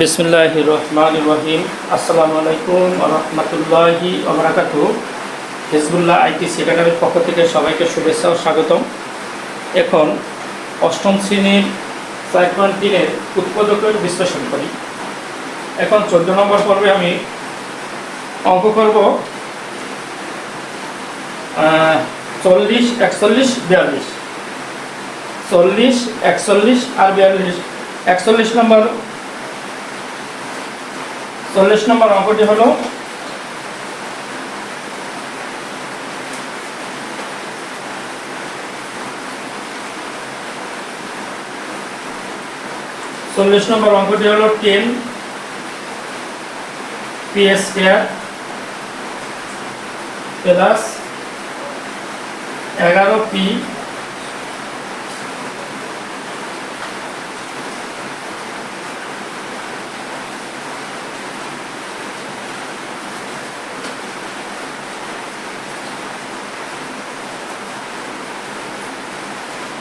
বিসমুল্লাহ রহমান রহিম আসসালামু আলাইকুম রহমতুল্লাহি আবরাকাত হিজবুল্লাহ আইটি একাডেমির পক্ষ থেকে সবাইকে শুভেচ্ছা ও স্বাগতম। এখন অষ্টম শ্রেণির চার পয়েন্ট তিনের উৎপাদকের বিশ্লেষণ করি। এখন চোদ্দ নম্বর পর্বে আমি অঙ্ক করব চল্লিশ, একচল্লিশ, বিয়াল্লিশ। চল্লিশ, একচল্লিশ আর বিয়াল্লিশ। একচল্লিশ নম্বর চল্লিশ নম্বর অঙ্কটি হলো চল্লিশ নম্বর অঙ্কটি হলো টেন পি স্কোয়ার প্লাস এগারো p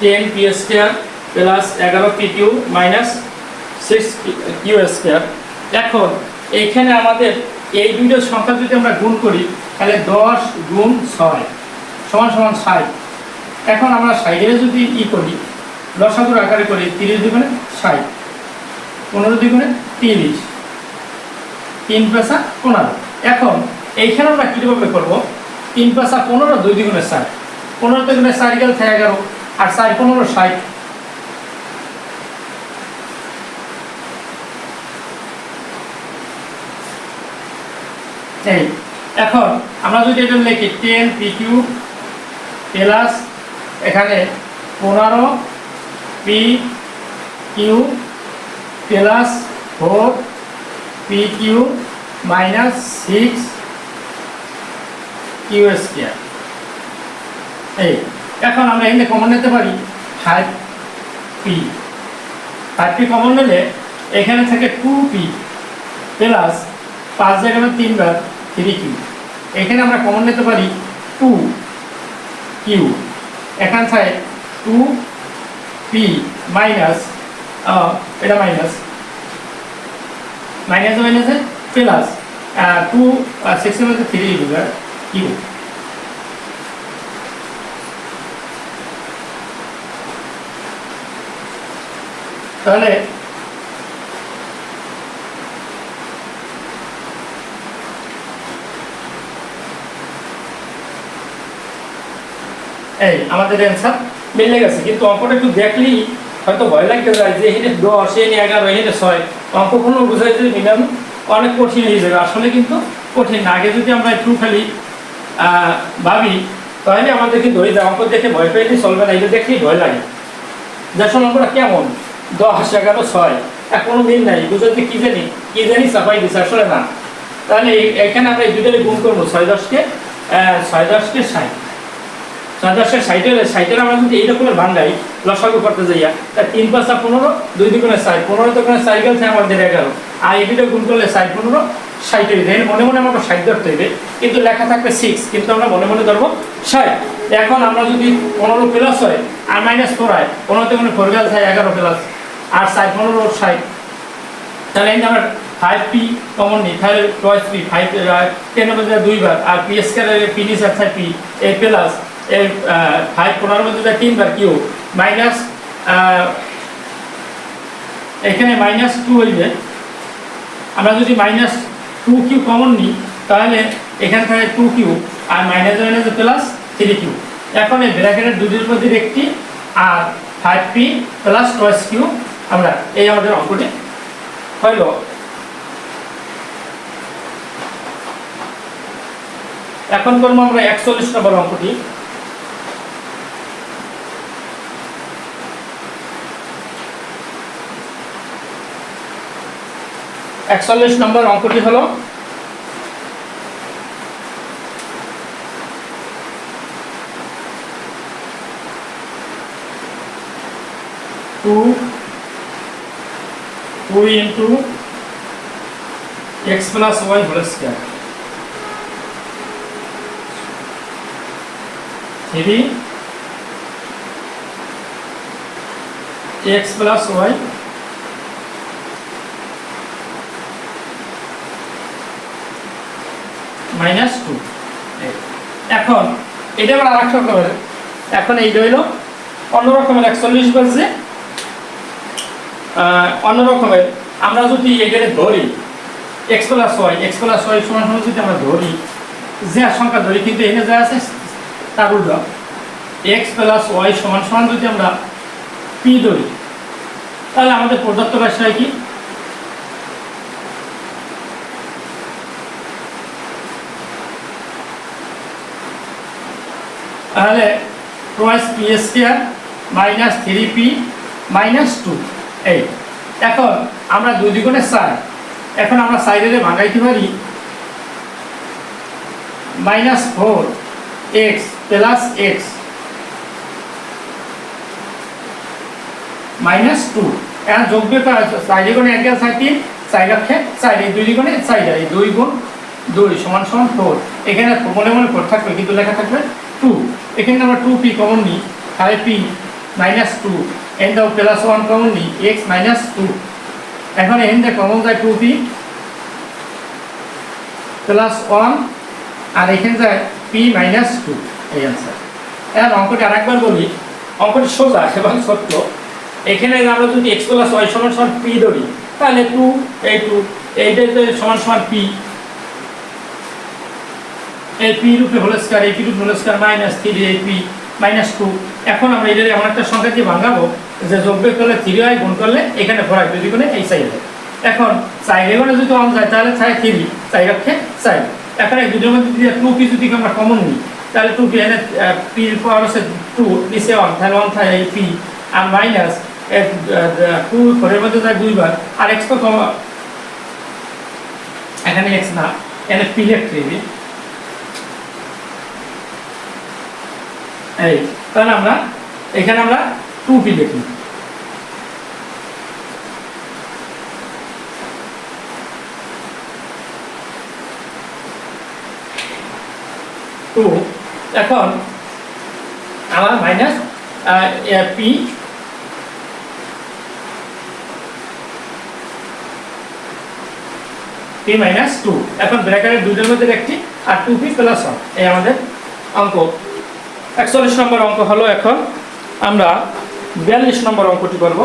ten p square plus এগারো p q minus six q square এখন এইখানে আমাদের এই দুইটা সংখ্যা যদি আমরা গুণ করি, তাহলে দশ গুণ ছয়, সমান সমান ষাট। এখন আমরা ষাটের যদি ই করি, লসাগুর আকারে করি তিরিশ দুগুণে ষাট, পনেরো দুগুণে তিরিশ, তিন পয়সা পনেরো। এখন, এইখানে আমরা কীভাবে করব? তিন পয়সা পনেরো, দুই দ্বিগুণে ষাট। পনেরো দুগুণে ষাট গেলে এগারো। আর ষাট পনেরো ষাট। এই, এখন আমরা যদি এটা লিখি টেন পি কিউ প্লাস এখানে পনেরো p q plus four p q minus six q square এই এখন আমরা এখানে কমন নিতে পারি five p five p common নিলে এখানে থাকে টু পি প্লাস পাঁচ জায়গায় তিনবার থ্রি কিউ এখানে আমরা কমন নিতে পারি টু কিউ এখান থেকে টু পি মাইনাস এটা মাইনাস মাইনাস মাইনাসে প্লাস টু সিক্সের মধ্যে থ্রি কিউ তাহলে এই আমাদের অ্যান্সার মিলে গেছে, কিন্তু অঙ্কটা একটু দেখলেই হয়তো ভয় লাগতে যায় যে এখানে দশ, এখানে এগারো, এখানে ছয়। অঙ্ক কোনো বোঝাই যে মিলানো অনেক কঠিন হয়ে যাবে। আসলে কিন্তু কঠিন আগে যদি আমরা একটু খালি ভাবি, তাহলে আমাদের কিন্তু হয়ে যায় অঙ্ক দেখে ভয় পেয়ে চলবে না, এটা দেখলেই ভয় লাগে। দেখুন অঙ্কটা কেমন? দশ, এগারো, ছয়। আর কোনো মিল নাই। বুঝতে কি জানি কি জানি চাপাই দিচ্ছে আসলে না। তাহলে এখানে আমরা এই দুটোরে গুণ করব, ছয় দশকে ছয় দশকে ষাট। ছয় দশকে ষাটের ষাটের আমরা যদি এই রকমের ভাঙ্গাই লসাগু করতে যাইয়া, তা তিন পাঁচটা পনেরো, দুই দুগুণে ষাট পনেরো দুগুণে ষাট গেছে আমাদের এগারো। আর এই দুটো গুণ করলে ষাট পনেরো, ষাট হয়ে মনে মনে আমাকে ষাট ধরতে হবে কিন্তু লেখা থাকবে সিক্স কিন্তু আমরা মনে মনে ধরবো ষাট। এখন আমরা যদি পনেরো প্লাস হয়, আর মাইনাস ফোর হয়, পনেরো দুগুণে ফোর গেল থাকে এগারো প্লাস আর ষাট পনেরো ষাট তাহলে আমরা ফাইভ পি কমন নিই। তাহলে টয়েস পি ফাইভ টেন মধ্যে দুইবার। আর পি স্কোয়ার পি নিচ আছে পি এ প্লাস এই ফাইভ পনেরোর মধ্যে তিনবার কিউ মাইনাস এখানে মাইনাস টু হইবে আমরা যদি মাইনাস টু কিউ কমন নিই, তাহলে এখানে থাকে টু কিউ আর minus minus plus three q এখন এই ব্র্যাকেটের দুটির মধ্যে একটি, আর five p plus twice q আমরা এই আমাদের অঙ্কটি হইল এখন করব আমরা একচল্লিশ নম্বর অঙ্কটি। একচল্লিশ নম্বর অঙ্কটি হলো two into x plus y whole square three x plus y minus two এখন, এটা আবার আর এক এখন এই রইল অন্য রকমের একচল্লিশ বাজে আহ, অন্য রকমের। আমরা যদি এখানে ধরি x plus y x plus y সমান সমান যদি আমরা ধরি যে সংখ্যা ধরি কিন্তু এখানে যা আছে তার উল্টো। এক্স প্লাস ওয়াই সমান সমান যদি আমরা পি ধরি তাহলে আমাদের প্রদত্ত রাশি কি? তাহলে twice p square minus three p minus two এই, এখন আমরা দুই দ্বিগুণে চার। এখন আমরা সাইডে ভাঙাইতে পারি minus four x plus x minus two এখন যোগ বিয়োগ সাইডে গুণে এক সাইড অক্ষে সাইড এই দুই দ্বিগুণে সাইড এই দুই গুণ দুই সমান সমান ফোর এখানে মনে মনে ফোর থাকবে, কিন্তু লেখা থাকবে টু এখানে আমরা টু পি কমন নিই, তাহলে পি মাইনাস টু এন দাও প্লাস ওয়ান কমন নিই এক্স মাইনাস টু এখন এন দে কমন যায় টু পি প্লাস ওয়ান আর এখানে যায় পি মাইনাস টু এই অ্যান্সার এখন অঙ্কটি আরেকবার বলি, অঙ্কটি সোজা এবং সত্য। এখানে আমরা যদি এক্স প্লাস ওয়াই সমান সমান পি ধরি, তাহলে টু এই টু এইটাতে সমান সমান পি এই পি রূপে হোল স্কয়ার এই পি রূপে হোল স্কয়ার মাইনাস থ্রি এই পি মাইনাস টু এখন আমরা এটার এমন একটা সংখ্যা দিয়ে ভাঙাবো যে যোগ বিয়োগ করলে থ্রি হয়, গুণ করলে এখানে ভরাই দুই গুণে এই সাইডে এখন সাইডে গুণে যদি অন যায়, তাহলে চাই থ্রি সাইড অক্ষে সাইড এখন এই দুটোর মধ্যে যদি টু পি যদি আমরা কমন নিই, তাহলে টু পি এনে পি পাওয়ার হচ্ছে টু নিচে ওয়ান তাহলে ওয়ান থাকে এই পি আর মাইনাস টু ঘরের মধ্যে যায় দুইবার, আর এক্স তো কম এখানে এক্স না এনে পি লিখতে হবে এই, তাহলে আমরা, এখানে আমরা টু পি লিখি টু এখন আমার minus p p minus two এখন ব্র্যাকেটের দুইটার মধ্যে একটি আর টু পি প্লাস ওয়ান এই আমাদের অঙ্ক। একচল্লিশ নম্বর অঙ্ক হলো এখন আমরা বিয়াল্লিশ নম্বর অঙ্কটি করব।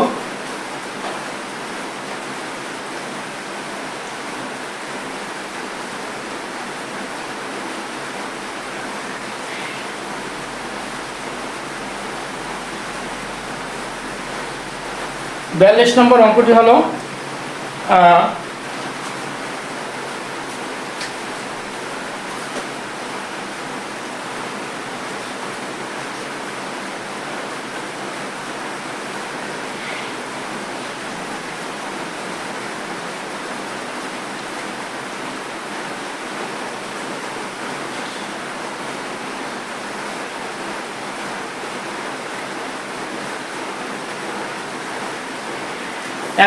বিয়াল্লিশ নম্বর অঙ্কটি হলো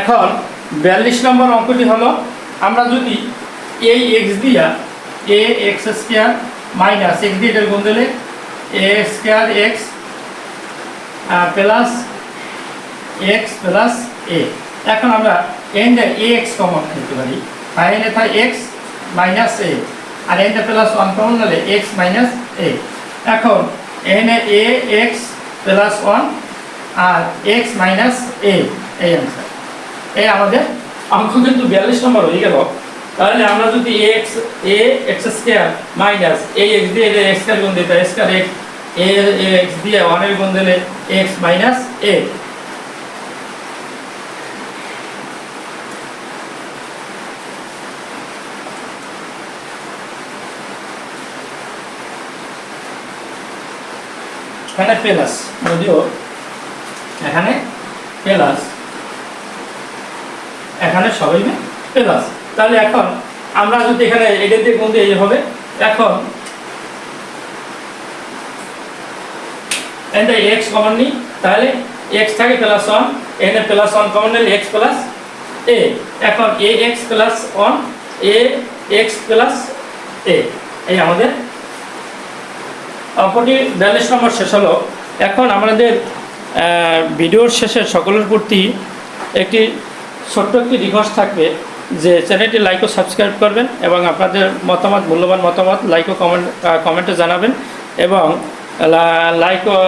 এখন বিয়াল্লিশ নম্বর অঙ্কটি হলো, আমরা যদি এই এক্স দিয়া a x square minus x দিয়ে এটার গুণ দিলে a square x plus x plus a এখন আমরা এন্ডে এ এক্স কমন নিতে পারি তাহলে তাই এক্স মাইনাস এ আর এন্ডে প্লাস ওয়ান কমন নিলে এক্স মাইনাস এ এখন এনে এ এক্স প্লাস ওয়ান আর এক্স মাইনাস এ এই অ্যান্সার এই আমাদের অঙ্ক কিন্তু বিয়াল্লিশ নম্বর হয়ে গেল। তাহলে আমরা যদি x a x square minus এই এক্স দিয়ে এক্স স্কোয়ার গুণ দিতে x square x a x দিয়ে ওয়ানের গুণ দিলে এক্স মাইনাস এ এখানে প্লাস যদিও এখানে প্লাস এখানে সবাই প্লাস তাহলে এখন আমরা যদি এখানে এটা দিয়ে গুণ দিয়ে হবে, এখন এটা এক্স কমন নিই, তাহলে এক্স থাকে প্লাস ওয়ান এখানে প্লাস ওয়ান কমন নিলে এক্স প্লাস এ এখন a x plus one a x plus a এই আমাদের অঙ্কটি বিয়াল্লিশ নম্বর শেষ হলো। এখন আমাদের ভিডিওর শেষে সকলের প্রতি একটি ছোট্ট একটি রিকোয়েস্ট থাকবে যে চ্যানেলটি লাইক ও সাবস্ক্রাইব করবেন এবং আপনাদের মতামত, মূল্যবান মতামত লাইক ও কমেন্ট কমেন্টে জানাবেন এবং লাইক ও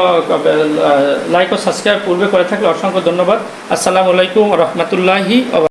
লাইক ও সাবস্ক্রাইব পূর্বে করে থাকলে অসংখ্য ধন্যবাদ। আসসালামু আলাইকুম রহমতুল্লাহি